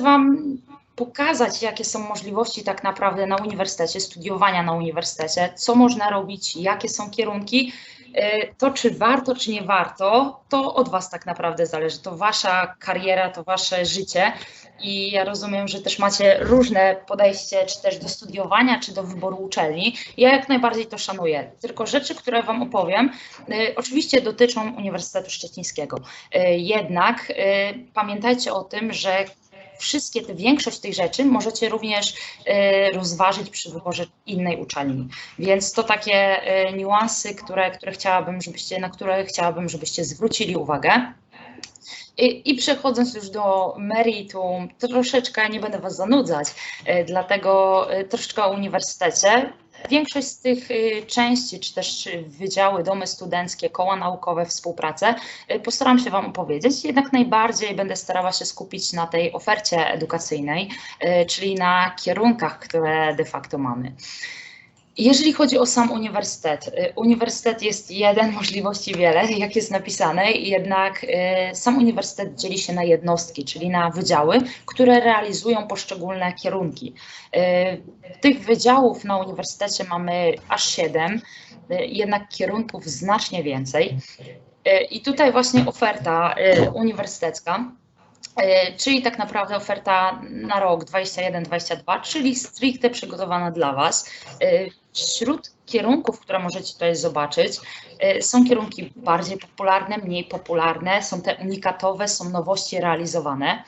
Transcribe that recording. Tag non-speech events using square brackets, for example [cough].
Wam pokazać, jakie są możliwości tak naprawdę na uniwersytecie, studiowania na uniwersytecie, co można robić, jakie są kierunki. Y, To, czy warto, czy nie warto, to od Was tak naprawdę zależy. To Wasza kariera, to Wasze życie. I ja rozumiem, że też macie różne podejście, czy też do studiowania, czy do wyboru uczelni. Ja jak najbardziej to szanuję. Tylko rzeczy, które Wam opowiem, y, oczywiście dotyczą Uniwersytetu Szczecińskiego. Y, Jednak pamiętajcie o tym, że wszystkie te, większość tych rzeczy możecie również y, rozważyć przy wyborze innej uczelni. Więc to takie y, niuanse, które, które chciałabym, żebyście, na które chciałabym, żebyście zwrócili uwagę. I, I przechodząc już do meritum, troszeczkę nie będę Was zanudzać, y, dlatego y, troszeczkę o uniwersytecie. Większość z tych y, części, czy też wydziały, domy studenckie, koła naukowe, współpracę, postaram się Wam opowiedzieć, jednak najbardziej będę starała się skupić na tej ofercie edukacyjnej, czyli na kierunkach, które de facto mamy. Jeżeli chodzi o sam uniwersytet, y, uniwersytet jest jeden, możliwości wiele, [laughs] jak jest napisane, jednak y, sam uniwersytet dzieli się na jednostki, czyli na wydziały, które realizują poszczególne kierunki. Y, Tych wydziałów na uniwersytecie mamy aż siedem, jednak kierunków znacznie więcej. I tutaj właśnie oferta uniwersytecka. Y, Czyli tak naprawdę oferta na rok 21-22, czyli stricte przygotowana dla Was. Y, Wśród kierunków, które możecie tutaj zobaczyć, y, są kierunki bardziej popularne, mniej popularne, są te unikatowe, są nowości realizowane.